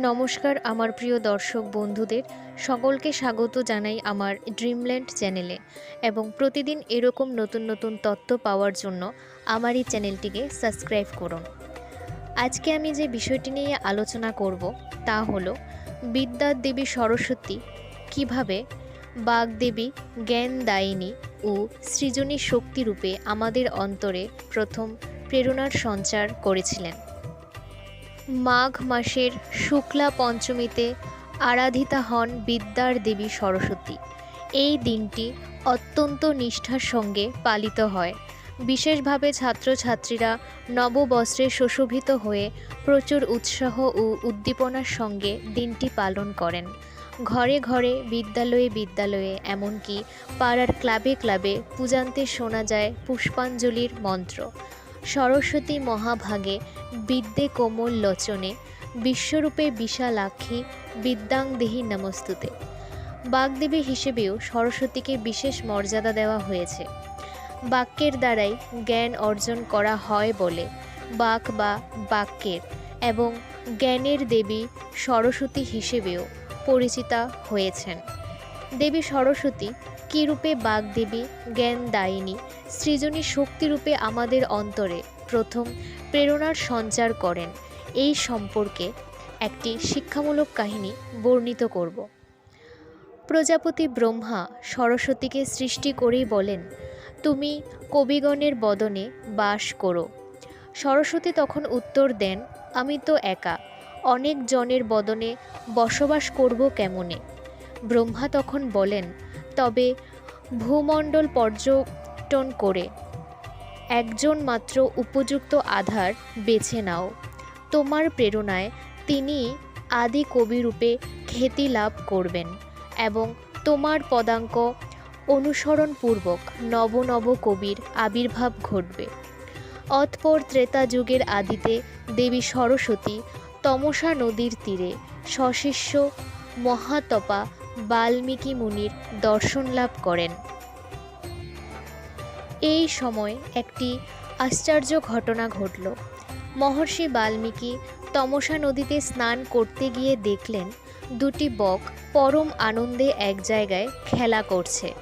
নমস্কার, আমার প্রিয় দর্শক বন্ধুদের, সকলকে স্বাগত জানাই আমার ড্রিমল্যান্ড চ্যানেলে এবং প্রতিদিন এরকম নতুন নতুন তথ্য পাওয়ার জন্য আমার এই চ্যানেলটিকে সাবস্ক্রাইব করুন। আজকে আমি যে বিষয়টি নিয়ে আলোচনা করব তা হলো বিদ্যার দেবী সরস্বতী কীভাবে বাগদেবী জ্ঞানদায়িনী ও সৃজনী শক্তিরূপে আমাদের অন্তরে প্রথম প্রেরণার সঞ্চার করেছিলেন। মাঘ মাসের শুক্লা পঞ্চমীতে আরাধিতা হন বিদ্যার দেবী সরস্বতী। এই দিনটি অত্যন্ত নিষ্ঠার সঙ্গে পালিত হয়। বিশেষভাবে ছাত্রছাত্রীরা নববস্ত্রে সুশোভিত হয়ে প্রচুর উৎসাহ ও উদ্দীপনার সঙ্গে দিনটি পালন করেন। ঘরে ঘরে বিদ্যালয়ে বিদ্যালয়ে এমনকি পাড়ার ক্লাবে ক্লাবে পূজান্তে শোনা যায় পুষ্পাঞ্জলির মন্ত্র। সরস্বতী মহাভাগে বিদ্যে কোমল লোচনে, বিশ্বরূপে বিশালাক্ষী বিদ্যাং দেহি নমস্তুতে। বাগদেবী হিসেবেও সরস্বতীকে বিশেষ মর্যাদা দেওয়া হয়েছে। বাক্যের দ্বারাই জ্ঞান অর্জন করা হয় বলে বাক বা বাক্যের এবং জ্ঞানের দেবী সরস্বতী হিসেবেও পরিচিতা হয়েছেন। দেবী সরস্বতী কী রূপে বাগদেবী, জ্ঞানদায়িনী, সৃজনী শক্তিরূপে আমাদের অন্তরে প্রথম প্রেরণার সঞ্চার করেন। এই সম্পর্কে একটি শিক্ষামূলক কাহিনী বর্ণিত করব। প্রজাপতি ব্রহ্মা সরস্বতীকে সৃষ্টি করেই বলেন, তুমি কবিগণের বদনে বাস করো। সরস্বতী তখন উত্তর দেন, আমি তো একা, অনেক জনের বদনে বসবাস করব কেমনে? ব্রহ্মা তখন বলেন তবে ভূমণ্ডল পর্যটন করে একজন মাত্র উপযুক্ত আধার বেছে নাও। তোমার প্রেরণায় তিনি আদি কবিরূপে খ্যাতি লাভ করবেন এবং তোমার পদাঙ্ক অনুসরণপূর্বক নব নব কবির আবির্ভাব ঘটবে। অতপর ত্রেতা যুগের আদিতে দেবী সরস্বতী তমসা নদীর তীরে সশিষ্য মহাতপা বাল্মীকি মুনির দর্শন লাভ করেন। এই সময় একটি আশ্চর্য ঘটনা ঘটল। মহর্ষি বাল্মীকি তমসা নদীতে স্নান করতে গিয়ে দেখলেন, দুটি বক পরম আনন্দে এক জায়গায় খেলা করছে।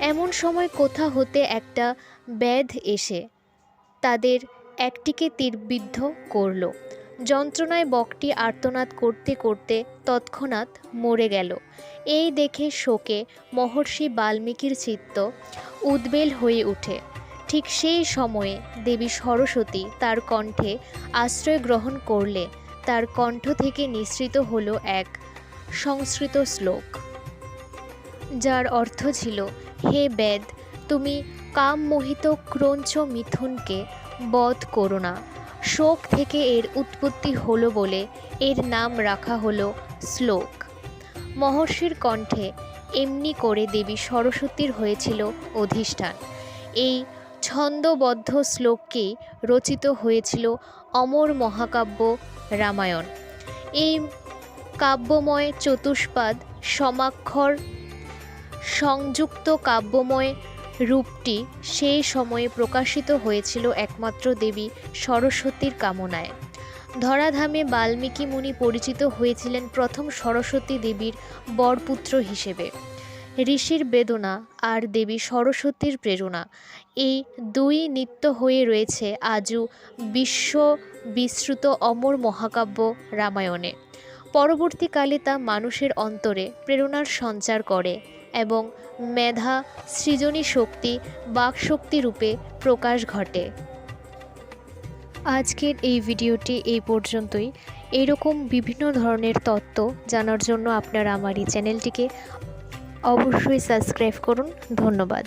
এমন সময় কোথা হতে একটা ব্যাধ এসে তাদের একটিকে তীরবিদ্ধ করল। যন্ত্রণায় বকটি আর্তনাদ করতে করতে তৎক্ষণাৎ মরে গেল। এই দেখে শোকে মহর্ষি বাল্মীকির চিত্ত উদ্বেল হয়ে ওঠে। ঠিক সেই সময়ে দেবী সরস্বতী তার কণ্ঠে আশ্রয় গ্রহণ করলে তার কণ্ঠ থেকে নিঃসৃত হলো এক সংস্কৃত শ্লোক। যার অর্থ ছিল, হে বেদ, তুমি কাম মোহিত ক্রঞ্চ মিথুনকে বধ করো না। শোক থেকে এর উৎপত্তি হলো বলে এর নাম রাখা হলো শ্লোক। মহর্ষির কণ্ঠে এমনি করে দেবী সরস্বতীর হয়েছিল অধিষ্ঠান। এই ছন্দবদ্ধ শ্লোককেই রচিত হয়েছিল অমর মহাকাব্য রামায়ণ। এই কাব্যময় চতুষ্পাদ সমাক্ষর সংযুক্ত কাব্যময় রূপটি সেই সময়ে প্রকাশিত হয়েছিল একমাত্র দেবী সরস্বতীর কামনায়। ধরাধামে বাল্মীকি মুনি পরিচিত হয়েছিলেন প্রথম সরস্বতী দেবীর বরপুত্র হিসেবে। ঋষির বেদনা আর দেবী সরস্বতীর প্রেরণা। এই দুই নিত্য হয়ে রয়েছে আজও বিশ্ব বিশ্রুত অমর মহাকাব্য রামায়ণে। পরবর্তীকালে তা মানুষের অন্তরে প্রেরণার সঞ্চার করে। এবং মেধা, সৃজনী শক্তি, বাকশক্তি রূপে প্রকাশ ঘটে। আজকের এই ভিডিওটি এই পর্যন্তই। এরকম বিভিন্ন ধরনের তত্ত্ব জানার জন্য আপনারা আমার এই চ্যানেলটিকে অবশ্যই সাবস্ক্রাইব করুন। ধন্যবাদ।